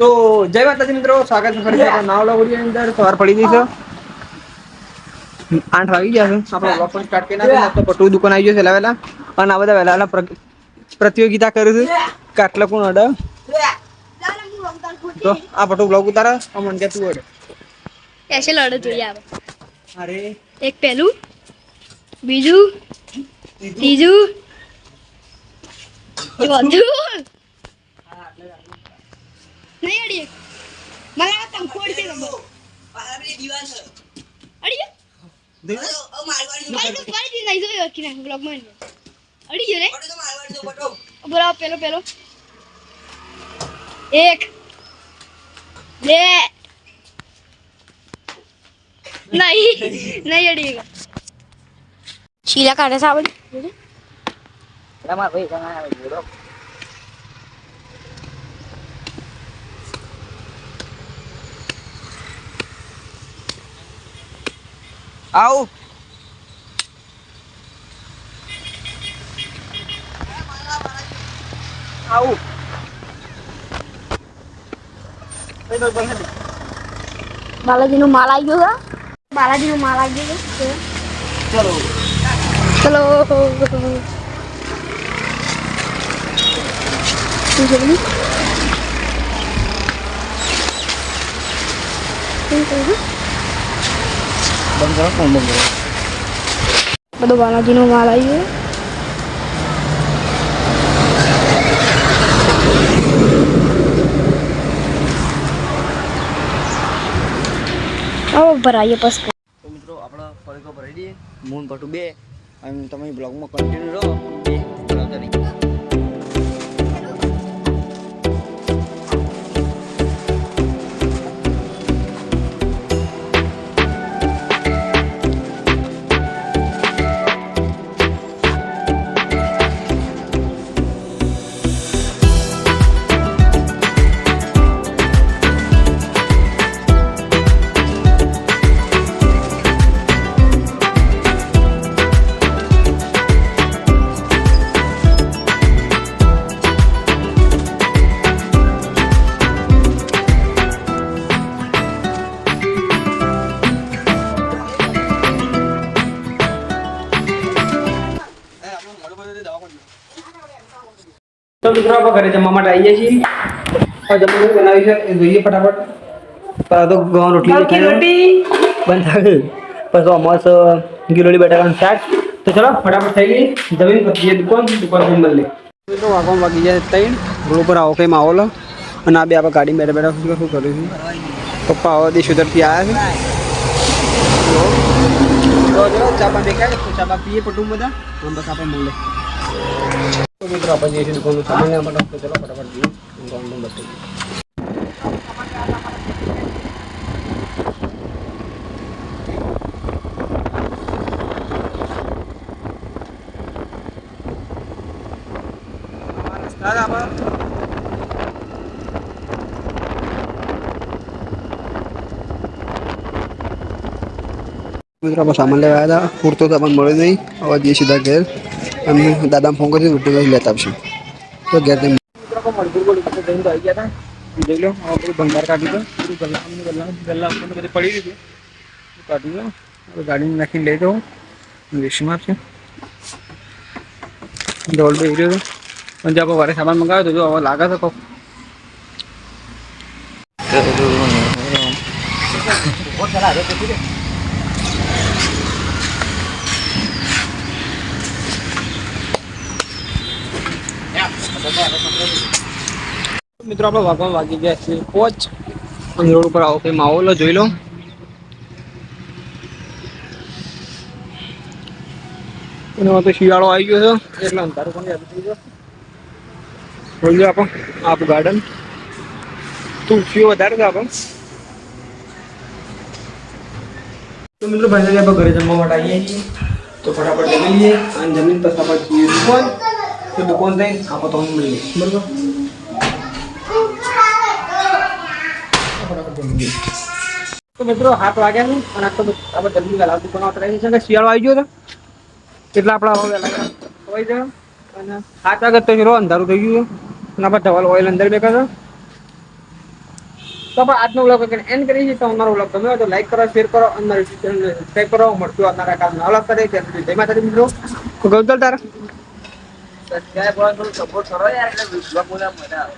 તો જય માતાજી મિત્રો સ્વાગત છે ફરી આપણા નાવલા ઓડિયો અંદર. સવાર પડી ગઈ છે. આઠ વાગી ગયા છે. આપણે બ્લોગ પણ સ્ટાર્ટ કરી નાખ્યો તો પટુ દુકાન આવી ગયો છે વહેલા અને આ બધા વહેલા વહેલા પ્રતિયોગિતા કરે છે. કાટલા કોણ અડે? તો આ પટુ બ્લોગ ઉતારે. આ મન કે તું અડે. એસે લડે જોઈએ આવે. અરે. એક પહેલું બીજું ત્રીજું. ચોથું નહીં અડી એક. મને આ તમ ખોડ છે રબર. અડી ગયો? ભાઈ તો ફરીથી નહીં જોયો કે ના બ્લોગમાં નહીં. અડી ગયો રે? બોલાવો પેલો પેલો. એક. બે. નહીં. નહીં અડી ગયો શીલા કાઢે સાવડ આવ આવ બાલાજી નું માલ આવી ગયો છે બાલાજી નું માલ આવી ગયો છે ચલો ચલો શું છે બધું? કરો કોણ બંધ કરો. બધો બાલાજીનો માલ આવી ગયો ભરાઈએ પછી. તો મિત્રો આપણે ફરીકો ભરી દઈએ મૂન પટુ બે. અને તમે બ્લોગમાં કન્ટિન્યુ રહો. બે. બરાબર નહીં તો મિત્રો આપણે ઘરે જમવા માટે આવીએ છીએ. હવે જમવાનું બનાવી છે એ જોઈએ ફટાફટ. પહેલા તો ઘઉં રોટલી રોટી. બંધ થાય પછી અમાસ ગિલોડી બટાકાનું શાક. તો ચલો ફટાફટ થઈ ગઈ જમીન પછી દુકાન દુકાનથી મળે મિત્રો વાગવામાં વાગી જાય ત્રણ. રોડ ઉપર આવો કઈ માહોલ. અને આ બે આપણે ગાડી બેઠા બેઠા શું શું કર્યું છે પપ્પા આવા દેશ ઉતરથી આવ્યા છે. તો ચલો ચા બા દેખાય તો ચા બા પીએ પટું બધા અને બસ આપણે મળે તો મિત્રો આપણે જઈએ છીએ દુકાનનું સામાન લેવા માટે તો ચલો ફટાફટ જઈએ દુકાનનું બતાવીએ મિત્રો આપણે સામાન લેવા આવ્યા હતા પૂરતો સામાન મળ્યો નહીં હવે જઈએ સીધા ઘેર અને દાદા ફોન કરી કરી લેતા આવશું તો ઘેર તો હતા જોઈ લો ભંગાર કાઢી દો બધું ગલ્લા ગલ્લા બધી પડી દીધું કાઢી દો હવે ગાડીમાં નાખીને લઈ જાઉં વેશમાં છે ડોલ બે રહ્યો પણ જે આપણે વારે સામાન મંગાવ્યો તો જો હવે લાગે છે કહો મિત્રો આપણે વાગવા વાગી ગયા છે પોચ. અને રોડ ઉપર આવો કઈ માહોલ જોઈ લો. હવે તો શિયાળો આવી ગયો છે. એટલે અંધારું પણ યાદ થઈ ગયો. બોલજો લો આપણે આપ ગાર્ડન તુલસીઓ વધારે છે આપણે તો મિત્રો ભાઈ આપણે ઘરે જમવા માટે આવીએ છીએ. તો ફટાફટ જમી લઈએ. અને જમીન પછી આપણે દુકાન. તો દુકાન થઈ આપણે તમને મળીએ. બરોબર? તો મિત્રો હાથ વાગ્યા છે અને આ તો આપણે જલ્દી વહેલા દુકાન આવતા છે. શિયાળો આવી ગયો એટલે આપણે હવે વહેલા ખવાઈ જાય. અને હાથ વાગે તો હીરો અંધારું થઈ ગયું અને આપણે ધવલ ઓઇલ અંદર બેઠા છે. તો પણ આજનો વ્લોગ એન્ડ કરી છે તો અમારો વ્લોગ ગમ્યો તો લાઈક કરો શેર કરો અને મારી ચેનલને સબસ્ક્રાઈબ કરો. મળતું આવનારા કાલના વ્લોગ કરે ત્યાં જય માતાજી મિત્રો. ગૌતલ તારા. કરો સપોર્ટ કરો યાર. એટલે vlog બધા મજા આવે.